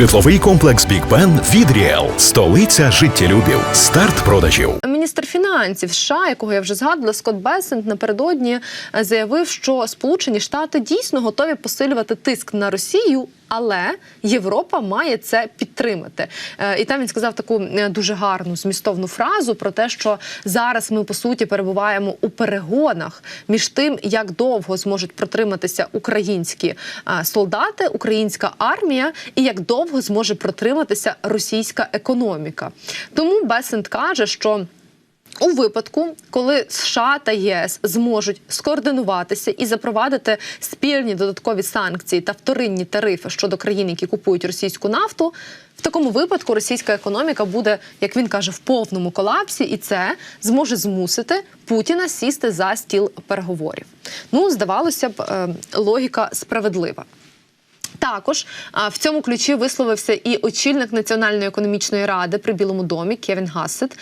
Житловий комплекс Бік Бен від Ріел. Столиця життєлюбів. Старт продажів. Міністр фінансів США, якого я вже згадувала, Скотт Бесент напередодні е, заявив, що Сполучені Штати дійсно готові посилювати тиск на Росію. Але Європа має це підтримати, Е, і там він сказав таку е, дуже гарну змістовну фразу про те, що зараз ми по суті перебуваємо у перегонах між тим, як довго зможуть протриматися українські солдати, українська армія, і як довго зможе протриматися російська економіка. Тому Бесент каже, що у випадку, коли США та ЄС зможуть скоординуватися і запровадити спільні додаткові санкції та вторинні тарифи щодо країн, які купують російську нафту, в такому випадку російська економіка буде, як він каже, в повному колапсі, і це зможе змусити Путіна сісти за стіл переговорів. Ну, здавалося б, е, логіка справедлива. Також в цьому ключі висловився і очільник Національної економічної ради при Білому домі Кевін Гассет.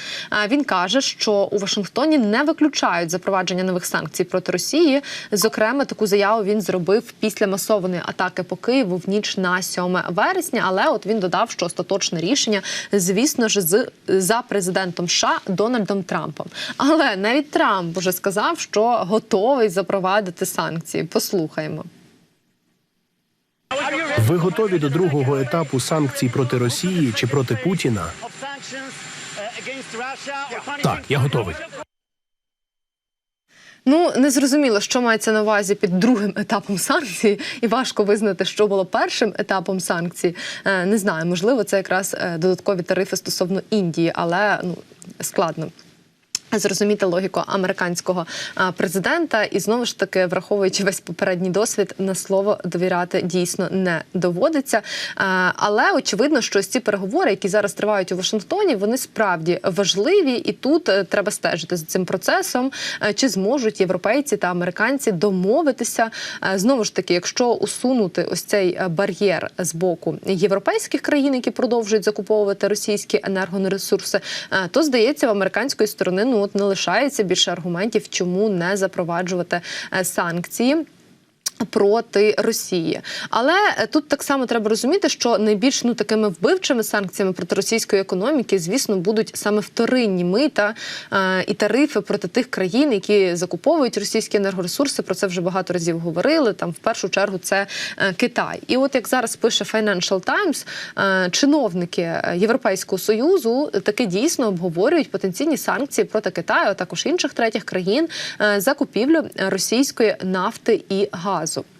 Він каже, що у Вашингтоні не виключають запровадження нових санкцій проти Росії. Зокрема, таку заяву він зробив після масованої атаки по Києву в ніч на 7 вересня. Але от він додав, що остаточне рішення, звісно ж, з за президентом США Дональдом Трампом. Але навіть Трамп уже сказав, що готовий запровадити санкції. Послухаємо. Ви готові до другого етапу санкцій проти Росії чи проти Путіна? Так, я готовий. Ну не зрозуміло, що мається на увазі під другим етапом санкцій, і важко визнати, що було першим етапом санкцій. Е, Не знаю, можливо, це якраз е, додаткові тарифи стосовно Індії, але ну складно. Зрозуміти логіку американського президента, і знову ж таки, враховуючи весь попередній досвід, на слово довіряти дійсно не доводиться. Але очевидно, що ці переговори, які зараз тривають у Вашингтоні, вони справді важливі, і тут е, треба стежити за цим процесом, е, чи зможуть європейці та американці домовитися. Е, Знову ж таки, якщо усунути ось цей бар'єр з боку європейських країн, які продовжують закуповувати російські енергоресурси, то здається, в американської сторони ну от не лишається більше аргументів, чому не запроваджувати е, санкції. Проти Росії, але е, тут так само треба розуміти, що найбільш ну такими вбивчими санкціями проти російської економіки, звісно, будуть саме вторинні мита е, і тарифи проти тих країн, які закуповують російські енергоресурси. Про це вже багато разів говорили. Там в першу чергу це е, Китай. І от як зараз пише Financial Times, е, чиновники е, Європейського союзу таки дійсно обговорюють потенційні санкції проти Китаю, а також інших третіх країн е, за купівлю російської нафти і газу. Е,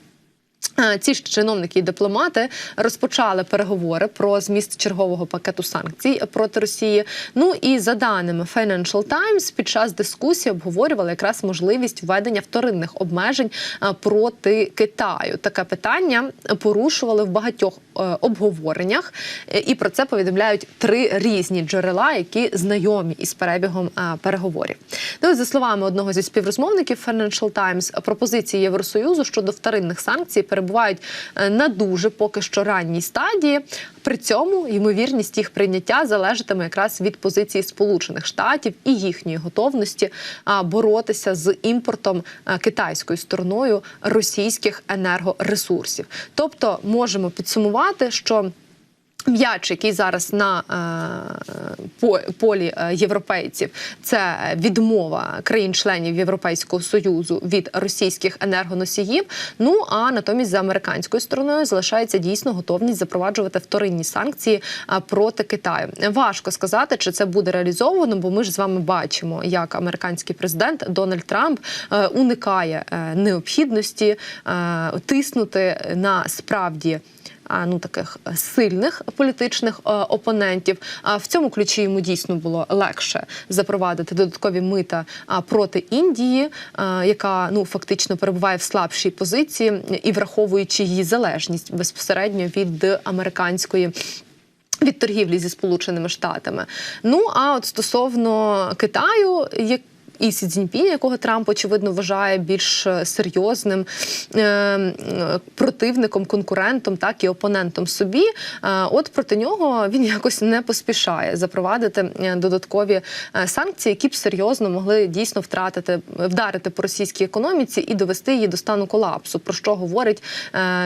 Ці ж чиновники і дипломати розпочали переговори про зміст чергового пакету санкцій проти Росії. Ну і за даними Financial Times, під час дискусії обговорювали якраз можливість введення вторинних обмежень е, проти Китаю. Таке питання порушували в багатьох е, обговореннях, Е, і про це повідомляють три різні джерела, які знайомі із перебігом е, переговорів. Ну, за словами одного зі співрозмовників Financial Times, пропозиції Євросоюзу щодо вторинних санкцій перебувають е, на дуже поки що ранній стадії. При цьому ймовірність їх прийняття залежатиме якраз від позиції Сполучених Штатів і їхньої готовності боротися з імпортом китайською стороною російських енергоресурсів. Тобто можемо підсумувати, що М'яч, який зараз на е, по- полі е, європейців, це відмова країн-членів Європейського союзу від російських енергоносіїв. Ну а натомість за американською стороною залишається дійсно готовність запроваджувати вторинні санкції е, проти Китаю. Важко сказати, чи це буде реалізовано, бо ми ж з вами бачимо, як американський президент Дональд Трамп е, уникає е, необхідності е, тиснути на справді ну таких сильних політичних е, опонентів. А в цьому ключі йому дійсно було легше запровадити додаткові мита проти Індії, е, яка ну фактично перебуває в слабшій позиції і враховуючи її залежність безпосередньо від американської. Від торгівлі зі сполученими штатами. Ну а от стосовно Китаю, як і Сі Цзіньпін, якого Трамп очевидно вважає більш е, серйозним е, противником, конкурентом, так і опонентом собі. Е, От проти нього він якось не поспішає запровадити додаткові санкції, які б серйозно могли дійсно втратити вдарити по російській економіці і довести її до стану колапсу. Про що говорить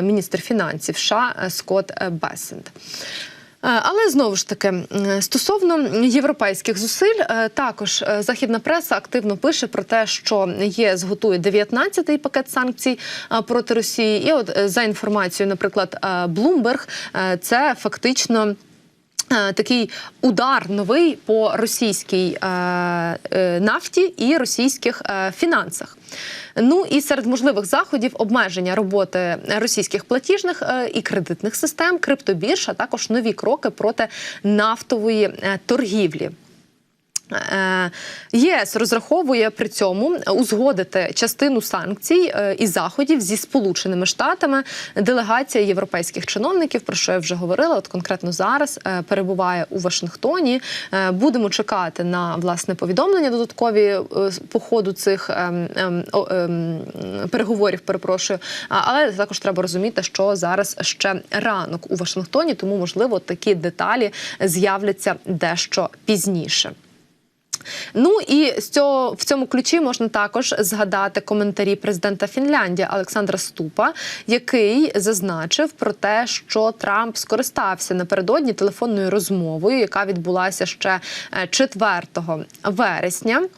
міністр фінансів США Скотт Бесент. Е, Але знову ж таки, стосовно європейських зусиль, е, також е, західна преса активно пише про те, що ЄС готує 19-й пакет санкцій проти Росії. І от за інформацією, наприклад, Bloomberg, це фактично. Е, Такий удар новий по російській е, е, нафті і російських фінансах. Ну і серед можливих заходів обмеження роботи російських платіжних і кредитних систем, криптобірж, а також нові кроки проти нафтової торгівлі. Е, ЄС розраховує при цьому узгодити частину санкцій е, і заходів зі Сполученими Штатами. Делегація європейських чиновників, про що я вже говорила, от конкретно зараз е, перебуває у Вашингтоні. Будемо чекати на власне повідомлення додаткові по ходу цих ем, ем, ем, переговорів. Перепрошую, але також треба розуміти, що зараз ще ранок у Вашингтоні, тому можливо такі деталі з'являться дещо пізніше. Ну і з цього в цьому ключі можна також згадати коментарі президента Фінляндії Олександра Ступа, який зазначив про те, що Трамп скористався напередодні телефонною розмовою, яка відбулася ще е, 4 вересня.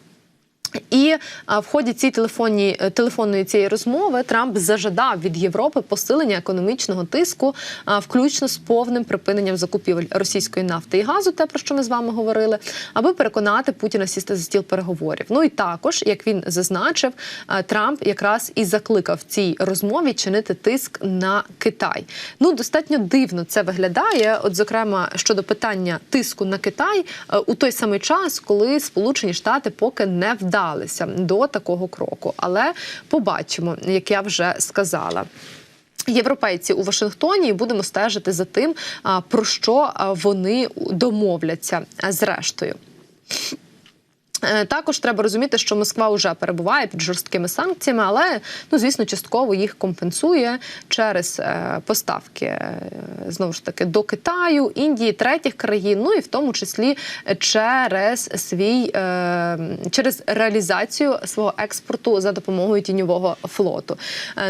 І в ході цієї телефонні, е, телефонної цієї розмови Трамп зажадав від Європи посилення економічного тиску, включно з повним припиненням закупівель російської нафти і газу, те про що ми з вами говорили, аби переконати Путіна сісти за стіл переговорів. Ну і також, як він зазначив, Трамп якраз і закликав цій розмові чинити тиск на Китай. Ну достатньо дивно це виглядає. От, зокрема, щодо питання тиску на Китай е, у той самий час, коли Сполучені Штати поки не вдалися до такого кроку. Але побачимо, як я вже сказала. Європейці у Вашингтоні будемо стежити за тим, про що вони домовляться зрештою. Е, Також треба розуміти, що Москва вже перебуває під жорсткими санкціями, але ну звісно, частково їх компенсує через е, поставки е, знову ж таки до Китаю, Індії, третіх країн, ну і в тому числі через свій через реалізацію свого експорту за допомогою тіньового флоту.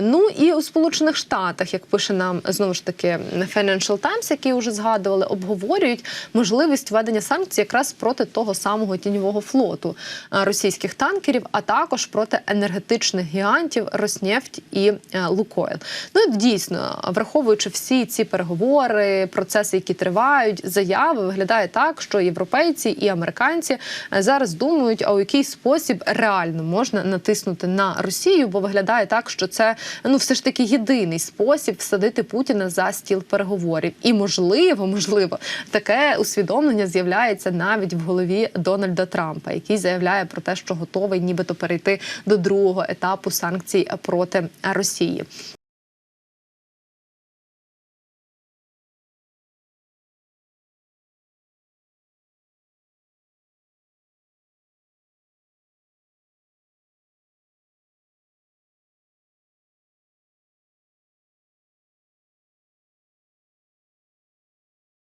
Ну і у Сполучених Штатах, як пише нам знову ж таки Financial Times, які вже згадували, обговорюють можливість введення санкцій якраз проти того самого тіньового флоту е, російських танкерів, а також проти енергетичних гігантів Роснефть і е, Лукойл. Ну і дійсно, враховуючи всі ці переговори, процеси, які тривають, заяви виглядає так, що європейці і американці е, зараз думають, а у який спосіб реально можна натиснути на Росію, бо виглядає так, що це ну все ж таки єдиний спосіб всадити Путіна за стіл переговорів. І можливо, можливо, таке усвідомлення з'являється навіть в голові Дональда Трампа, який заявляє про те, що готовий нібито перейти до другого етапу санкцій проти Росії.